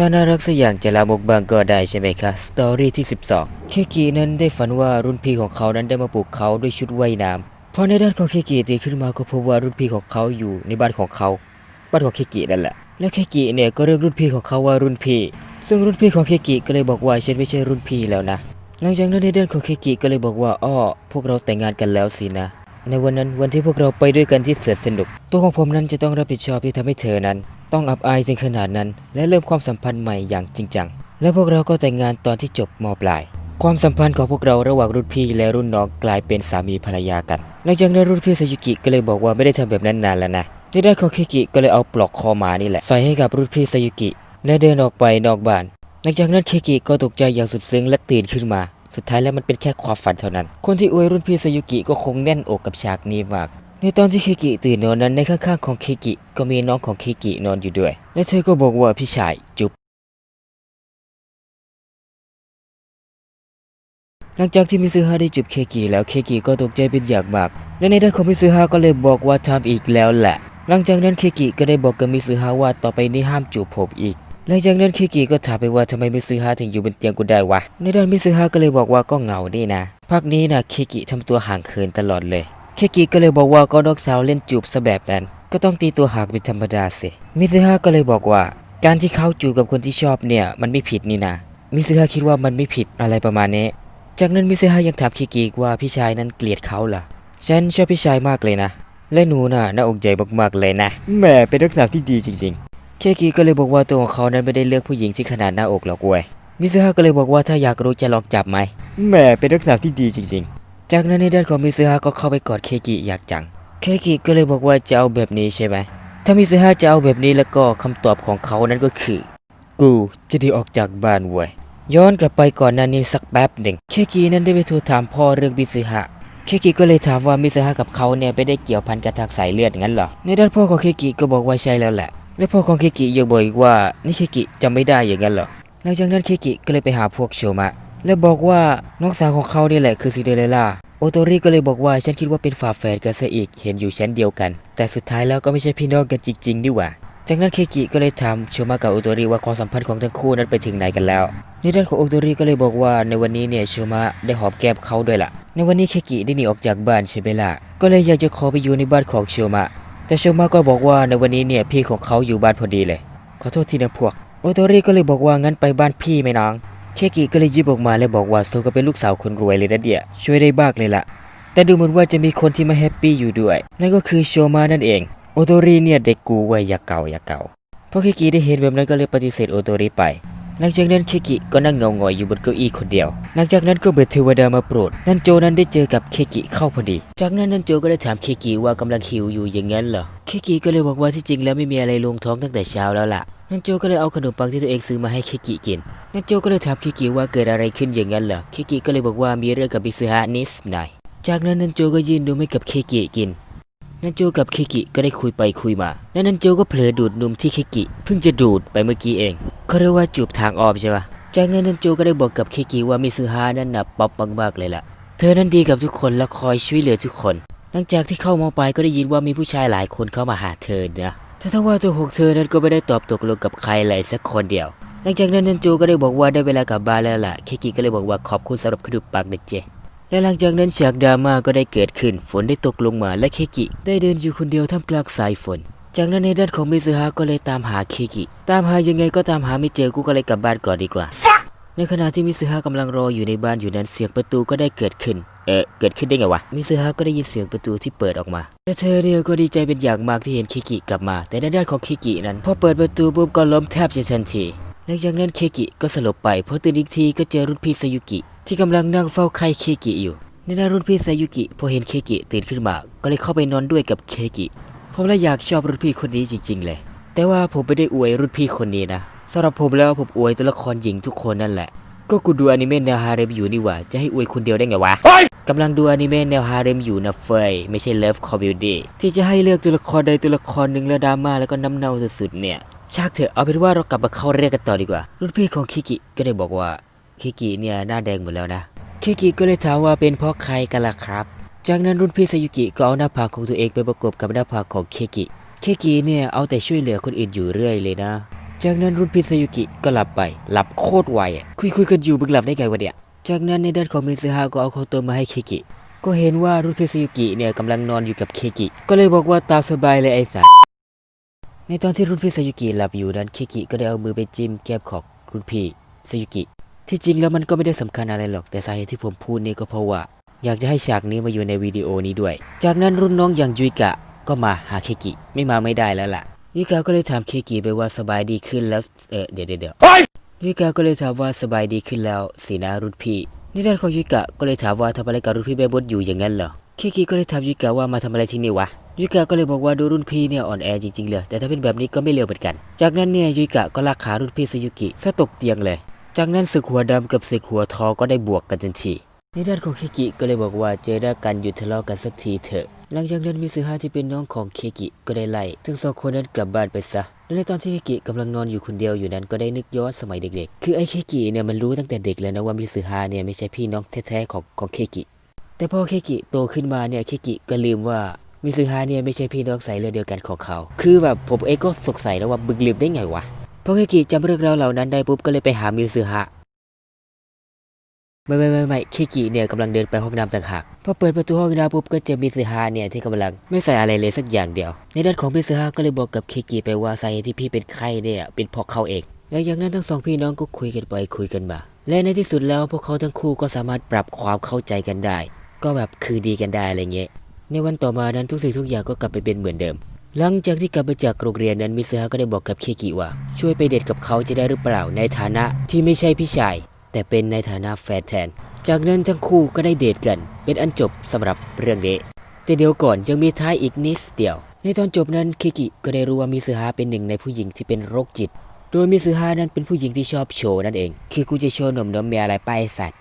ถ้าน่ารักสักอย่างจะลามกบางก็ได้ใช่ไหมคะสตอรี่ที่ 12 เคกินั้นได้ฝันว่ารุ่นพี่ของเขานั้นได้มาปลุกเขาด้วยชุดว่ายน้ำพอในด้านของเคกิตื่นขึ้นมาก็พบว่ารุ่นพี่ของเขาอยู่ในบ้านของเขา บ้านของเคกินั่นแหละ แล้วเคกิเนี่ยก็เรียกรุ่นพี่ของเขาว่ารุ่นพี่ ซึ่งรุ่นพี่ของเคกิก็เลยบอกว่าฉันไม่ใช่รุ่นพี่แล้วนะ หลังจากนั้นในด้านของเคกิก็เลยบอกว่าอ้อพวกเราแต่งงานกันแล้วสินะ ในวันนั้นวันที่พวกเราไปด้วยกันที่เสวนสนุก ตัวของผมนั้นจะต้องรับผิดชอบที่ทำให้เธอนั้น ต้องอับอายถึงขนาดนั้น และเริ่มความสัมพันธ์ใหม่อย่างจริงจัง และพวกเราก็แต่งงานตอนที่จบมปลาย ความสัมพันธ์ของพวกเราระหว่างรุ่นพี่และรุ่นน้องกลายเป็นสามีภรรยากัน หลังจากนั้นรุ่นพี่ซายุกิก็เลยบอกว่าไม่ได้ทำแบบนั้นนานแล้วนะในด้านของเคกิก็เลยเอาปลอกคอหมานี่แหละใส่ให้กับรุ่นพี่ซายุกิและเดินออกไปนอกบ้าน หลังจากนั้นเคกิก็ตกใจอย่างสุดซึ้งและตื่นขึ้นมา สุดท้ายแล้วมันเป็นแค่ความฝันเท่านั้น คนที่อวยรุ่นพี่ซายุกิก็คงแน่นอกกับฉากนี้มาก ในตอนที่เคกิตื่นนอนนั้นในข้างๆของเคกิก็มีน้องของเคกินอนอยู่ด้วย และเธอก็บอกว่าพี่ชายจุ๊บหลังจากที่มิซึฮาได้จูบเคกิแล้วเคกิก็ตกใจเป็นอย่างมาก และในด้านของมิซึฮาก็เลยบอกว่าทำอีกแล้วแหละ หลังจากนั้นเคกิก็ได้บอกกับมิซึฮาว่าต่อไปนี้ห้ามจูบผมอีก หลังจากนั้นเคกิก็ถามไปว่าทำไมมิซึฮาถึงอยู่บนเตียงกูได้วะ ในด้านมิซึฮาก็เลยบอกว่าก็เหงานี่นะพักนี้นะเคกิทำตัวห่างเขินตลอดเลยเคกิก็เลยบอกว่าก็นกสาวเล่นจูบซะแบบนั้น ก็ต้องตีตัวห่างเป็นธรรมดาสิมิซึฮาก็เลยบอกว่า การที่เขาจูบกับคนที่ชอบเนี่ยมันไม่ผิดนี่นะมิซึฮาคิดว่ามันไม่ผิดอะไรประมาณนี้ จากนั้นมิเซฮายังถามคิกิว่าพี่ชายนั้นเกลียดเขาเหรอฉันชอบพี่ชายมากเลยนะ และหนูน่ะน่าอกใจมากๆเลยนะแหมเป็นนักศึกษาที่ดีจริงๆ เคกิก็เลยบอกว่าตัวของเขานั้นไม่ได้เลือกผู้หญิงที่ขนาดหน้าอกหรอกเว้ยมิเซฮาก็เลยบอกว่าถ้าอยากรู้จะลองจับไหมแหม่เป็นนักศึกษาที่ดีจริงๆ จากนั้นในด้านของมิเซฮาก็เข้าไปกอดเคกิอยากจัง เคกิก็เลยบอกว่าจะเอาแบบนี้ใช่ไหมถ้ามิเซฮาจะเอาแบบนี้แล้วก็คำตอบของเขานั้นก็คือ กูจะได้ออกจากบ้านเว้ยย้อนกลับไปก่อนหน้านี้สักแป๊บหนึ่งเคกินั้นได้ไปโทรถามพ่อเรื่องมิซึฮะเคกิก็เลยถามว่ามิซึฮะกับเขาเนี่ยไม่ได้เกี่ยวพันกับทางสายเลือดงั้นเหรอในด้านพ่อของเคกิก็บอกว่าใช่แล้วแหละ และพ่อของเคกิยังบอกอีกว่านี่เคกิจำไม่ได้อย่างนั้นเหรอหลังจากนั้นเคกิก็เลยไปหาพวกโชมะ และบอกว่าน้องสาวของเขานี่แหละคือซิเดเรล่าโอโตริก็เลยบอกว่าฉันคิดว่าเป็นฝาแฝดกันซะอีกเห็นอยู่ชั้นเดียวกัน แต่สุดท้ายแล้วก็ไม่ใช่พี่น้องกันจริงๆนี่หว่าจากนั้นเคกิก็เลยถามโชมะกับโอโตริว่าความสัมพันธ์ของทั้งคู่นั้นไปถึงไหนกันแล้ว ในด้านของโอโตริก็เลยบอกว่าในวันนี้เนี่ยโชมะได้หอมแก้มเขาด้วยล่ะ ในวันนี้เคกิได้หนีออกจากบ้านใช่ไหมล่ะก็เลยอยากจะขอไปอยู่ในบ้านของโชมะ แต่โชมะก็บอกว่าในวันนี้เนี่ยพี่ของเขาอยู่บ้านพอดีเลย ขอโทษทีนะพวก โอโตริก็เลยบอกว่างั้นไปบ้านพี่ไหมน้อง เคกิก็เลยยิบออกมาและบอกว่าโซก็เป็นลูกสาวคนรวยเลยนะเดียช่วยได้บ้างเลยล่ะ แต่ดูเหมือนว่าจะมีคนที่ไม่แฮปปี้อยู่ด้วย นั่นก็คือโชมานั่นเอง โอโตริเนี่ยเด็กกูไว้ยอย่าเก่าอย่าเก่าพอเคกิได้เห็นแบบนั้นก็เลยปฏิเสธโอโตริไป หลังจากนั้นเคกิก็นั่งเงาหงอยอยู่บนเก้าอี้คนเดียว หลังจากนั้นก็เบิดเทวดามาโปรด นันโจนั้นได้เจอกับเคกิเข้าพอดี จากนั้นนันโจก็ได้ถามเคกิว่ากำลังหิวอยู่อย่างนั้นเหรอ เคกิก็เลยบอกว่าที่จริงแล้วไม่มีอะไรลงท้องตั้งแต่เช้าแล้วล่ะ นันโจก็เลยเอาขนมปังที่ตัวเองซื้อมาให้เคกิกิน นันโจก็เลยถามเคกิว่าเกิดอะไรขึ้นอย่างนั้นเหรอ เคกิก็เลยบอกว่ามีเรื่องกับบิซึฮะนิดหน่อย จากนั้นนันโจก็ยื่นนมให้กับเคกิกิน นันโจกับเคกิก็ได้คุยไปคุยมาและนันโจก็เผลอดูดนมที่เคกิเพิ่งจะดูดไปเมื่อกี้เองเขาเรียกว่าจูบทางออมใช่ปะจากนั้นนันโจก็ได้บอกกับเคกิว่ามิซึฮานั้นน่ะป๊อปมากๆเลยล่ะ เธอนั้นดีกับทุกคนและคอยช่วยเหลือทุกคน หลังจากที่เข้ามองไปก็ได้ยินว่ามีผู้ชายหลายคนเข้ามาหาเธอนะแต่ถ้าว่าตัวหกเธอนั้นก็ไม่ได้ตอบตกลงกับใครเลยสักคนเดียว หลังจากนั้นนันโจก็ได้บอกว่าได้เวลากลับบ้านแล้วล่ะเคกิก็เลยบอกว่าขอบคุณสำหรับขนมปังนะเจ และหลังจากนั้นฉากดราม่าก็ได้เกิดขึ้น ฝนได้ตกลงมาและเคกิ ได้เดินอยู่คนเดียวท่ามกลางสายฝน จากนั้นในด้านของมิซึฮะก็เลยตามหาเคกิ ตามหายังไงก็ตามหาไม่เจอกูก็เลยกลับบ้านก่อนดีกว่า ในขณะที่มิซึฮะกำลังรออยู่ในบ้านอยู่นั้นเสียงประตูก็ได้เกิดขึ้น เอ๊ะเกิดขึ้นได้ไงวะ มิซึฮะก็ได้ยินเสียงประตูที่เปิดออกมาและเธอเนี่ยก็ดีใจเป็นอย่างมากที่เห็นเคกิกลับมา แต่ในด้านของเคกินั้นพอเปิดประตูปุ๊บก็ล้มแทบจะทันที หลังจากนั้นเคกิก็สลบไปพอตื่นอีกทีก็เจอรุ่นพี่ซายุกิ ที่กำลังนั่งเฝ้าไข้เคกิอยู่ ในด้านรุ่นพี่ซายุกิพอเห็นเคกิตื่นขึ้นมา ก็เลยเข้าไปนอนด้วยกับเคกิผมเลยอยากชอบรุ่นพี่คนนี้จริง ๆ เลย แต่ว่าผมไม่ได้อวยรุ่นพี่คนนี้นะสำหรับผมแล้วผมอวยตัวละครหญิงทุกคนนั่นแหละ ก็กูดูอนิเมะแนวฮาเร็มอยู่นี่หว่า จะให้อวยคนเดียวได้ไงวะกำลังดูอนิเมะแนวฮาเร็มอยู่นะเฟยไม่ใช่เลิฟคอมบิวดี้ที่จะให้เลือกตัวละครใดตัวละครหนึ่งแล้วดราม่าแล้วก็น้ำเน่าสุดๆเนี่ย ชักเถอะเอาเป็นว่าเรากลับมาเข้าเรื่องกันต่อดีกว่า รุ่นพี่ของคิกิก็ได้บอกว่าคิกิเนี่ยหน้าแดงหมดแล้วนะคิกิก็เลยถามว่าเป็นเพราะใครกันล่ะครับ จากนั้นรุ่นพี่ซายุกิก็เอาหน้าผากของตัวเองไปประกบกับหน้าผากของเคกิเคกิเนี่ยเอาแต่ช่วยเหลือคนอื่นอยู่เรื่อยเลยนะ จากนั้นรุ่นพี่ซายุกิก็หลับไป หลับโคตรไวคุยคุยกันอยู่มึงหลับได้ไงวะเนี่ย จากนั้นในด้านของมิซึฮะก็เอาข้าวต้มมาให้เคกิ ก็เห็นว่ารุ่นพี่ซายุกิเนี่ยกำลังนอนอยู่กับเคกิ ก็เลยบอกว่าตามสบายเลยไอ้สัส ในตอนที่รุ่นพี่ซายุกิหลับอยู่นั้นเคกิก็ได้เอามือไปจิ้มแก้มของรุ่นพี่ซายุกิ ที่จริงแล้วมันก็ไม่ได้สำคัญอะไรหรอกแต่สาเหตุที่ผมพูดนี่ก็เพราะว่า อยากจะให้ฉากนี้มาอยู่ในวิดีโอนี้ด้วย จากนั้นรุ่นน้องอย่างยุยกะก็มาหาเคกิไม่มาไม่ได้แล้วล่ะยุยกะก็เลยถามเคกิไปว่าสบายดีขึ้นแล้วเออเดี๋ยวเดี๋ยวเดี๋ยวยุยกะก็เลยถามว่าสบายดีขึ้นแล้วสีหนารุ่นพี่นี่ด้านของยุยกะก็เลยถามว่าทำอะไรกับรุ่นพี่เบบดอยู่อย่างนั้นเหรอเคกิก็เลยถามยุยกะว่ามาทำอะไรที่นี่วะ ยุยกะก็เลยบอกว่าดูรุ่นพี่เนี่ยอ่อนแอจริงๆเลย แต่ถ้าเป็นแบบนี้ก็ไม่เลวเหมือนกัน จากนั้นเนี่ยยุยกะก็ลากขารุ่นพี่ซายุกิซะตกเตียงเลย จากนั้นศึกหัวดำกับศึกหัวทอก็ได้บวกกันทันทีในด้านของเคกิก็เลยบอกว่าเจอหน้ากันหยุดทะเลาะกันสักทีเถอะ หลังจากนั้นมิซึฮะที่เป็นน้องของเคกิก็ได้ไล่ทั้งสองคนนั้นกลับบ้านไปซะและในตอนที่เคกิกำลังนอนอยู่คนเดียวอยู่นั้นก็ได้นึกย้อนสมัยเด็กๆ คือไอ้เคกิเนี่ยมันรู้ตั้งแต่เด็กแล้วนะว่ามิซึฮะเนี่ยไม่ใช่พี่น้องแท้ๆของของเคกิ แต่พอเคกิโตขึ้นมาเนี่ยเคกิก็ลืมว่า มิซึฮะเนี่ยไม่ใช่พี่น้องสายเลือดเดียวกันของเขา คือแบบผมเองก็สงสัยแล้วว่าบึกลืมได้ไงวะพอเคกิจำเรื่องราวเหล่านั้นได้ปุ๊บก็เลยไปหามิซึฮะไม่ไม่ไม่ไม่เคกิเนี่ยกำลังเดินไปห้องน้ำต่างหากพอเปิดประตูห้องน้ำปุ๊บก็เจอมิซึฮะเนี่ยที่กำลังไม่ใส่อะไรเลยสักอย่างเดียว ในด้านของมิซึฮะก็เลยบอกกับเคกิไปว่าสาเหตุที่พี่เป็นไข้เนี่ยเป็นเพราะเขาเองหลังจากนั้นทั้งสองพี่น้องก็คุยกันไปคุยกันมา และในที่สุดแล้วพวกเขาทั้งคู่ก็สามารถปรับความเข้าใจกันได้ ก็แบบคือดีกันได้อะไรเงี้ย ในวันต่อมานั้นทุกสิ่งทุกอย่างก็กลับไปเป็นเหมือนเดิม หลังจากที่กลับมาจากโรงเรียนนั้นมิซึฮะก็ได้บอกกับเคกิว่า ช่วยไปเดทกับเขาจะได้หรือเปล่าในฐานะที่ไม่ใช่พี่ชาย แต่เป็นในฐานะแฟนแทน จากนั้นทั้งคู่ก็ได้เดทกัน เป็นอันจบสำหรับเรื่องนี้แต่เดี๋ยวก่อนยังมีท้ายอีกนิดเดียว ในตอนจบนั้นเคกิก็ได้รู้ว่ามิซึฮะเป็นหนึ่งในผู้หญิงที่เป็นโรคจิต โดยมิซึฮะนั้นเป็นผู้หญิงที่ชอบโชว์นั่นเองคือกูจะโชว์หนมนมมีอะไรไปสัตว์